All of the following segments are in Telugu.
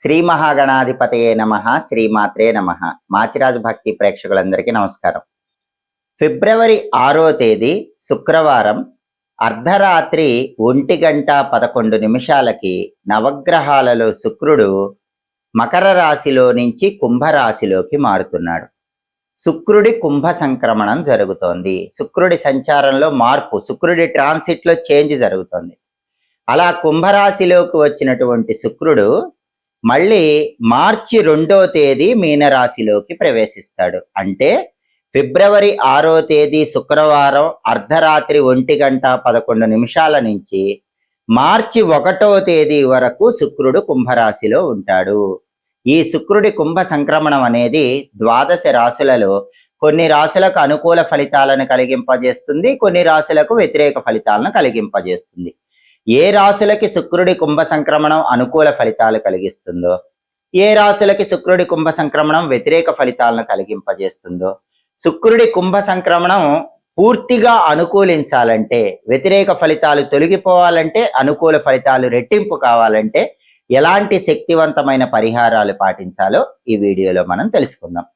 శ్రీ మహాగణాధిపతయే నమ శ్రీమాత్రే నమ. మాచిరాజు భక్తి ప్రేక్షకులందరికీ నమస్కారం. ఫిబ్రవరి ఆరో తేదీ శుక్రవారం అర్ధరాత్రి ఒంటి గంట పదకొండు నిమిషాలకి నవగ్రహాలలో శుక్రుడు మకర రాశిలో నుంచి కుంభరాశిలోకి మారుతున్నాడు. శుక్రుడి కుంభ సంక్రమణం జరుగుతోంది. శుక్రుడి సంచారంలో మార్పు శుక్రుడి ట్రాన్సిట్లో చేంజ్ జరుగుతోంది. అలా కుంభరాశిలోకి వచ్చినటువంటి శుక్రుడు మళ్ళీ మార్చి రెండో తేదీ మీనరాశిలోకి ప్రవేశిస్తాడు. అంటే ఫిబ్రవరి ఆరో తేదీ శుక్రవారం అర్ధరాత్రి ఒంటి గంట పదకొండు నిమిషాల నుంచి మార్చి ఒకటో తేదీ వరకు శుక్రుడు కుంభరాశిలో ఉంటాడు. ఈ శుక్రుడి కుంభ సంక్రమణం అనేది ద్వాదశ రాశులలో కొన్ని రాశులకు అనుకూల ఫలితాలను కలిగింపజేస్తుంది కొన్ని రాశులకు వ్యతిరేక ఫలితాలను కలిగింపజేస్తుంది. ఏ రాశులకి శుక్రుడి కుంభ సంక్రమణం అనుకూల ఫలితాలు కలిగిస్తుందో? ఏ రాశులకి శుక్రుడి కుంభ సంక్రమణం వ్యతిరేక ఫలితాలను కలిగింపజేస్తుందో? శుక్రుడి కుంభ సంక్రమణం పూర్తిగా అనుకూలించాలంటే వ్యతిరేక ఫలితాలు తొలగిపోవాలంటే అనుకూల ఫలితాలు రెట్టింపు కావాలంటే ఎలాంటి శక్తివంతమైన పరిహారాలు పాటించాలో ఈ వీడియోలో మనం తెలుసుకుందాం.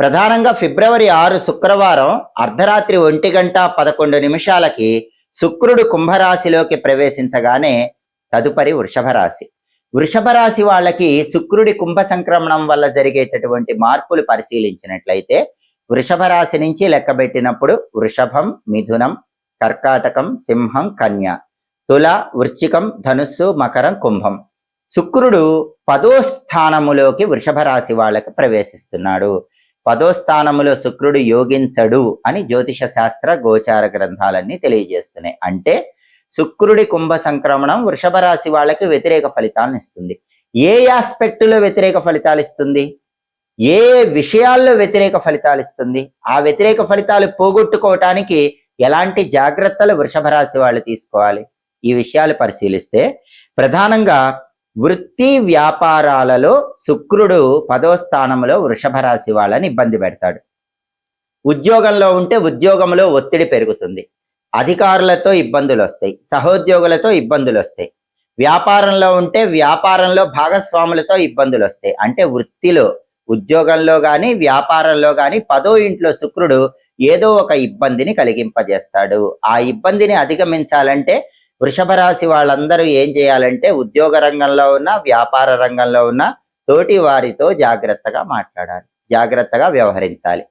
ప్రధానంగా ఫిబ్రవరి ఆరు శుక్రవారం అర్ధరాత్రి ఒంటి గంట పదకొండు నిమిషాలకి శుక్రుడు కుంభరాశిలోకి ప్రవేశించగానే తదుపరి వృషభ రాశి వృషభ రాశి వాళ్ళకి శుక్రుడి కుంభ సంక్రమణం వల్ల జరిగేటటువంటి మార్పులు పరిశీలించినట్లయితే వృషభ రాశి నుంచి లెక్కబెట్టినప్పుడు వృషభం మిథునం కర్కాటకం సింహం కన్య తుల వృచ్చికం ధనుస్సు మకరం కుంభం. శుక్రుడు పదో స్థానములోకి వృషభ రాశి వాళ్ళకి ప్రవేశిస్తున్నాడు. పదో స్థానములో శుక్రుడు యోగించడు అని జ్యోతిష శాస్త్ర గోచార గ్రంథాలన్నీ తెలియజేస్తున్నాయి. అంటే శుక్రుడి కుంభ సంక్రమణం వృషభ రాశి వాళ్ళకి వ్యతిరేక ఫలితాలను ఇస్తుంది. ఏ ఆస్పెక్టులో వ్యతిరేక ఫలితాలు ఇస్తుంది? ఏ విషయాల్లో వ్యతిరేక ఫలితాలు ఇస్తుంది? ఆ వ్యతిరేక ఫలితాలు పోగొట్టుకోవటానికి ఎలాంటి జాగ్రత్తలు వృషభ రాశి వాళ్ళు తీసుకోవాలి? ఈ విషయాలు పరిశీలిస్తే ప్రధానంగా వృత్తి వ్యాపారాలలో శుక్రుడు పదో స్థానంలో వృషభ రాశి వాళ్ళని ఇబ్బంది పెడతాడు. ఉద్యోగంలో ఉంటే ఉద్యోగంలో ఒత్తిడి పెరుగుతుంది. అధికారులతో ఇబ్బందులు వస్తాయి. సహోద్యోగులతో ఇబ్బందులు వస్తాయి. వ్యాపారంలో ఉంటే వ్యాపారంలో భాగస్వాములతో ఇబ్బందులు వస్తాయి. అంటే వృత్తిలో ఉద్యోగంలో గాని వ్యాపారంలో గాని పదో ఇంట్లో శుక్రుడు ఏదో ఒక ఇబ్బందిని కలిగింపజేస్తాడు. ఆ ఇబ్బందిని అధిగమించాలంటే వృషభ రాశి వాళ్ళందరూ ఏం చేయాలంటే ఉద్యోగ రంగంలో ఉన్న వ్యాపార రంగంలో ఉన్న తోటి వారితో జాగ్రత్తగా మాట్లాడాలి జాగ్రత్తగా వ్యవహరించాలి.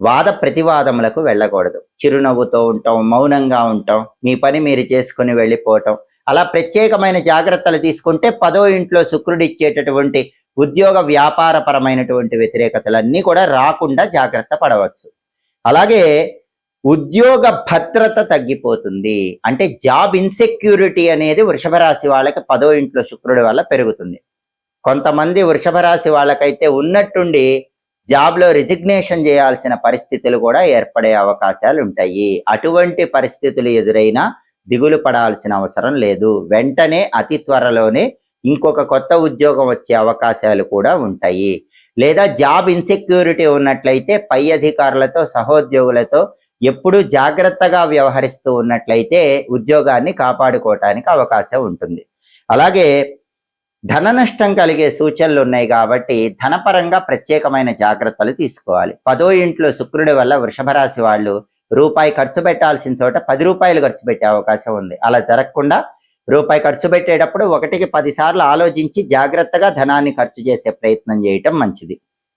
వాద ప్రతివాదములకు వెళ్ళకూడదు. చిరునవ్వుతో ఉంటాం మౌనంగా ఉంటాం మీ పని మీరు చేసుకుని వెళ్ళిపోవటం. అలా ప్రత్యేకమైన జాగ్రత్తలు తీసుకుంటే పదో ఇంట్లో శుక్రుడు ఇచ్చేటటువంటి ఉద్యోగ వ్యాపారపరమైనటువంటి వ్యతిరేకతలన్నీ కూడా రాకుండా జాగ్రత్త పడవచ్చు. అలాగే ఉద్యోగ భద్రత తగ్గిపోతుంది. అంటే జాబ్ ఇన్సెక్యూరిటీ అనేది వృషభ రాశి వాళ్ళకి పదో ఇంట్లో శుక్రుడి వల్ల పెరుగుతుంది. కొంతమంది వృషభ రాశి వాళ్ళకైతే ఉన్నట్టుండి జాబ్లో రిజిగ్నేషన్ చేయాల్సిన పరిస్థితులు కూడా ఏర్పడే అవకాశాలు ఉంటాయి. అటువంటి పరిస్థితులు ఎదురైనా దిగులు పడాల్సిన అవసరం లేదు. వెంటనే అతి త్వరలోనే ఇంకొక కొత్త ఉద్యోగం వచ్చే అవకాశాలు కూడా ఉంటాయి. లేదా జాబ్ ఇన్సెక్యూరిటీ ఉన్నట్లయితే పై అధికారులతో సహోద్యోగులతో ఎప్పుడు జాగ్రత్తగా వ్యవహరిస్తూ ఉన్నట్లయితే ఉద్యోగాన్ని కాపాడుకోవటానికి అవకాశం ఉంటుంది. అలాగే ధన నష్టం కలిగే సూచనలు ఉన్నాయి కాబట్టి ధనపరంగా ప్రత్యేకమైన జాగ్రత్తలు తీసుకోవాలి. పదో ఇంట్లో శుక్రుడి వల్ల వృషభ రాశి వాళ్ళు రూపాయి ఖర్చు పెట్టాల్సిన చోట పది రూపాయలు ఖర్చు పెట్టే అవకాశం ఉంది. అలా జరగకుండా రూపాయి ఖర్చు పెట్టేటప్పుడు ఒకటికి పదిసార్లు ఆలోచించి జాగ్రత్తగా ధనాన్ని ఖర్చు చేసే ప్రయత్నం చేయటం మంచిది.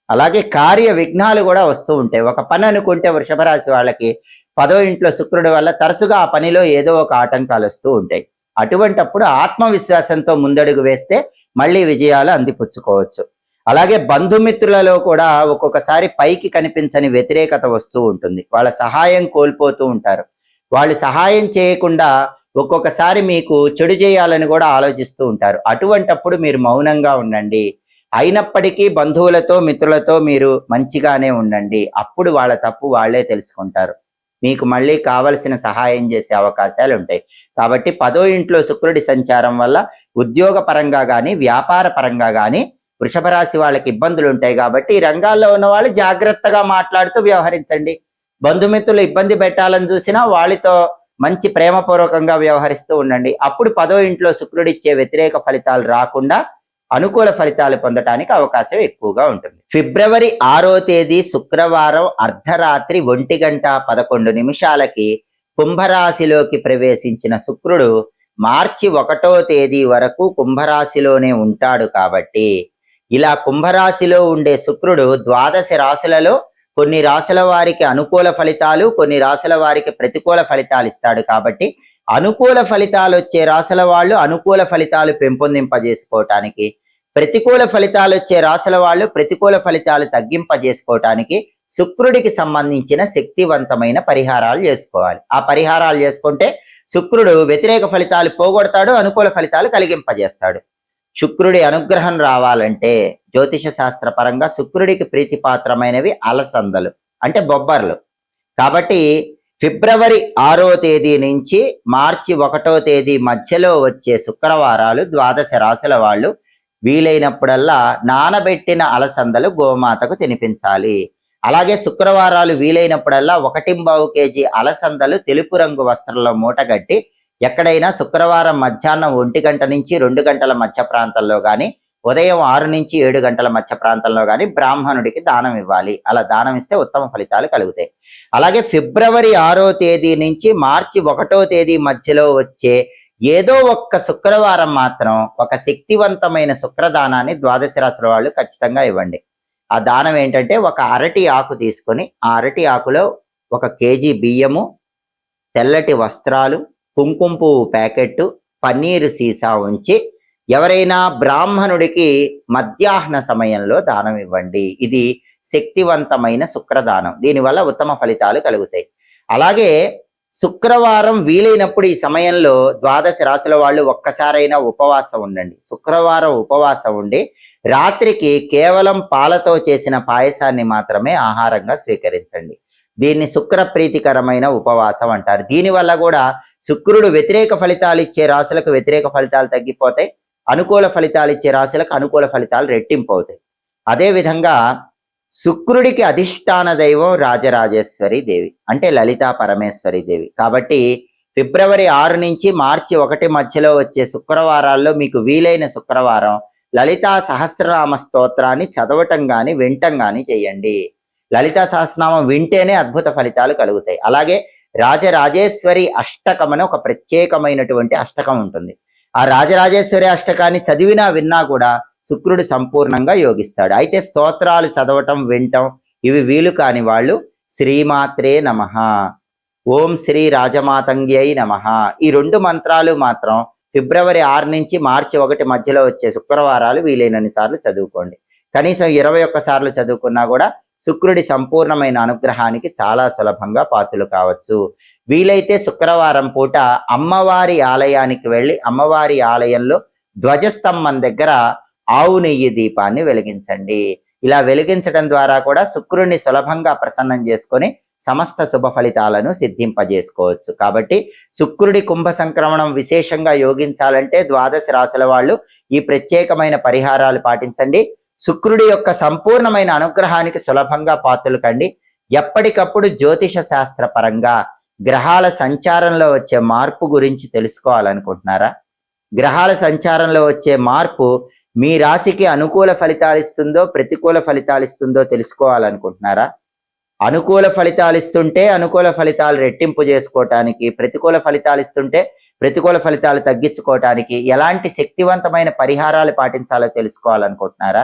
అలాగే కార్య విఘ్నాలు కూడా వస్తూ ఉంటాయి. ఒక పని అనుకుంటే వృషభ రాశి వాళ్ళకి పదో ఇంట్లో శుక్రుడి వల్ల తరచుగా ఆ పనిలో ఏదో ఒక ఆటంకాలు వస్తూ ఉంటాయి. అటువంటప్పుడు ఆత్మవిశ్వాసంతో ముందడుగు వేస్తే మళ్ళీ విజయాలు అందిపుచ్చుకోవచ్చు. అలాగే బంధుమిత్రులలో కూడా ఒక్కొక్కసారి పైకి కనిపించని వ్యతిరేకత వస్తూ ఉంటుంది. వాళ్ళ సహాయం కోల్పోతూ ఉంటారు. వాళ్ళు సహాయం చేయకుండా ఒక్కొక్కసారి మీకు చెడు చేయాలని కూడా ఆలోచిస్తూ ఉంటారు. అటువంటప్పుడు మీరు మౌనంగా ఉండండి. అయినప్పటికీ బంధువులతో మిత్రులతో మీరు మంచిగానే ఉండండి. అప్పుడు వాళ్ళ తప్పు వాళ్ళే తెలుసుకుంటారు. మీకు మళ్ళీ కావలసిన సహాయం చేసే అవకాశాలు ఉంటాయి. కాబట్టి పదో ఇంట్లో శుక్రుడి సంచారం వల్ల ఉద్యోగ పరంగా కానీ వ్యాపార పరంగా కానీ వృషభ రాశి వాళ్ళకి ఇబ్బందులు ఉంటాయి కాబట్టి ఈ రంగాల్లో ఉన్న వాళ్ళు జాగ్రత్తగా మాట్లాడుతూ వ్యవహరించండి. బంధుమిత్రులు ఇబ్బంది పెట్టాలని చూసినా వాళ్ళతో మంచి ప్రేమపూర్వకంగా వ్యవహరిస్తూ ఉండండి. అప్పుడు పదో ఇంట్లో శుక్రుడిచ్చే వ్యతిరేక ఫలితాలు రాకుండా అనుకూల ఫలితాలు పొందటానికి అవకాశం ఎక్కువగా ఉంటుంది. ఫిబ్రవరి ఆరో తేదీ శుక్రవారం అర్ధరాత్రి ఒంటి గంట పదకొండు నిమిషాలకి కుంభరాశిలోకి ప్రవేశించిన శుక్రుడు మార్చి ఒకటో తేదీ వరకు కుంభరాశిలోనే ఉంటాడు కాబట్టి ఇలా కుంభరాశిలో ఉండే శుక్రుడు ద్వాదశ రాశులలో కొన్ని రాశుల వారికి అనుకూల ఫలితాలు కొన్ని రాశుల వారికి ప్రతికూల ఫలితాలు ఇస్తాడు కాబట్టి అనుకూల ఫలితాలు వచ్చే రాసుల వాళ్ళు అనుకూల ఫలితాలు పెంపొందింపజేసుకోవటానికి ప్రతికూల ఫలితాలు వచ్చే రాసుల వాళ్ళు ప్రతికూల ఫలితాలు తగ్గింపజేసుకోవటానికి శుక్రుడికి సంబంధించిన శక్తివంతమైన పరిహారాలు చేసుకోవాలి. ఆ పరిహారాలు చేసుకుంటే శుక్రుడు వ్యతిరేక ఫలితాలు పోగొడతాడు అనుకూల ఫలితాలు కలిగింపజేస్తాడు. శుక్రుడి అనుగ్రహం రావాలంటే జ్యోతిష శాస్త్ర పరంగా శుక్రుడికి ప్రీతిపాత్రమైనవి అలసందలు అంటే బొబ్బర్లు. కాబట్టి ఫిబ్రవరి ఆరో తేదీ నుంచి మార్చి ఒకటో తేదీ మధ్యలో వచ్చే శుక్రవారాలు ద్వాదశ రాశుల వాళ్ళు వీలైనప్పుడల్లా నానబెట్టిన అలసందలు గోమాతకు తినిపించాలి. అలాగే శుక్రవారాలు వీలైనప్పుడల్లా ఒకటింబావు కేజీ అలసందలు తెలుపు రంగు వస్త్రంలో మూటగట్టి ఎక్కడైనా శుక్రవారం మధ్యాహ్నం ఒంటి గంట నుంచి రెండు గంటల మధ్య ప్రాంతంలో కానీ ఉదయం ఆరు నుంచి ఏడు గంటల మధ్య ప్రాంతంలో కానీ బ్రాహ్మణుడికి దానం ఇవ్వాలి. అలా దానం ఇస్తే ఉత్తమ ఫలితాలు కలుగుతాయి. అలాగే ఫిబ్రవరి ఆరో తేదీ నుంచి మార్చి ఒకటో తేదీ మధ్యలో వచ్చే ఏదో ఒక్క శుక్రవారం మాత్రం ఒక శక్తివంతమైన శుక్రదానాన్ని ద్వాదశ రాశుల వాళ్ళు ఖచ్చితంగా ఇవ్వండి. ఆ దానం ఏంటంటే ఒక అరటి ఆకు తీసుకొని ఆ అరటి ఆకులో ఒక కేజీ బియ్యము తెల్లటి వస్త్రాలు కుంకుమ పువ్వు ప్యాకెట్టు పన్నీరు సీసా ఉంచి ఎవరైనా బ్రాహ్మణుడికి మధ్యాహ్న సమయంలో దానం ఇవ్వండి. ఇది శక్తివంతమైన శుక్రదానం. దీనివల్ల ఉత్తమ ఫలితాలు కలుగుతాయి. అలాగే శుక్రవారం వీలైనప్పుడు ఈ సమయంలో ద్వాదశ రాశుల వాళ్ళు ఒక్కసారైనా ఉపవాసం ఉండండి. శుక్రవారం ఉపవాసం ఉండి రాత్రికి కేవలం పాలతో చేసిన పాయసాన్ని మాత్రమే ఆహారంగా స్వీకరించండి. దీన్ని శుక్ర ప్రీతికరమైన ఉపవాసం అంటారు. దీనివల్ల కూడా శుక్రుడు వ్యతిరేక ఫలితాలు ఇచ్చే రాశులకు వ్యతిరేక ఫలితాలు తగ్గిపోతాయి. అనుకూల ఫలితాలు ఇచ్చే రాశులకు అనుకూల ఫలితాలు రెట్టింపు అవుతాయి. అదేవిధంగా శుక్రుడికి అధిష్టాన దైవం రాజరాజేశ్వరి దేవి అంటే లలితా పరమేశ్వరి దేవి. కాబట్టి ఫిబ్రవరి ఆరు నుంచి మార్చి ఒకటి మధ్యలో వచ్చే శుక్రవారాల్లో మీకు వీలైన శుక్రవారం లలితా సహస్రనామ స్తోత్రాన్ని చదవటం కానీ వినటం కానీ చేయండి. లలితా సహస్రనామం వింటేనే అద్భుత ఫలితాలు కలుగుతాయి. అలాగే రాజరాజేశ్వరి అష్టకం అని ఒక ప్రత్యేకమైనటువంటి అష్టకం ఉంటుంది. ఆ రాజరాజేశ్వరి అష్టకాన్ని చదివినా విన్నా కూడా శుక్రుడు సంపూర్ణంగా యోగిస్తాడు. అయితే స్తోత్రాలు చదవటం వినటం ఇవి వీలు కాని వాళ్ళు శ్రీమాత్రే నమ. ఓం శ్రీ రాజమాతంగ్యై నమ. ఈ రెండు మంత్రాలు మాత్రం ఫిబ్రవరి ఆరు నుంచి మార్చి ఒకటి మధ్యలో వచ్చే శుక్రవారాలు వీలైనన్ని సార్లు చదువుకోండి. కనీసం ఇరవై ఒక్క సార్లు చదువుకున్నా కూడా శుక్రుడి సంపూర్ణమైన అనుగ్రహానికి చాలా సులభంగా పాత్రలు కావచ్చు. వీలైతే శుక్రవారం పూట అమ్మవారి ఆలయానికి వెళ్ళి అమ్మవారి ఆలయంలో ధ్వజస్తంభం దగ్గర ఆవు నెయ్యి దీపాన్ని వెలిగించండి. ఇలా వెలిగించడం ద్వారా కూడా శుక్రుడిని సులభంగా ప్రసన్నం చేసుకొని సమస్త శుభ ఫలితాలను సిద్ధింపజేసుకోవచ్చు. కాబట్టి శుక్రుడి కుంభ సంక్రమణం విశేషంగా యోగించాలంటే ద్వాదశ రాశుల వాళ్ళు ఈ ప్రత్యేకమైన పరిహారాలు పాటించండి. శుక్రుడి యొక్క సంపూర్ణమైన అనుగ్రహానికి సులభంగా పాత్రలు కండి ఎప్పటికప్పుడు జ్యోతిష శాస్త్ర పరంగా గ్రహాల సంచారంలో వచ్చే మార్పు గురించి తెలుసుకోవాలనుకుంటున్నారా? గ్రహాల సంచారంలో వచ్చే మార్పు మీ రాశికి అనుకూల ఫలితాలు ఇస్తుందో ప్రతికూల ఫలితాలు ఇస్తుందో తెలుసుకోవాలనుకుంటున్నారా? అనుకూల ఫలితాలు ఇస్తుంటే అనుకూల ఫలితాలు రెట్టింపు చేసుకోవటానికి ప్రతికూల ఫలితాలు ఇస్తుంటే ప్రతికూల ఫలితాలు తగ్గించుకోవటానికి ఎలాంటి శక్తివంతమైన పరిహారాలు పాటించాలో తెలుసుకోవాలనుకుంటున్నారా?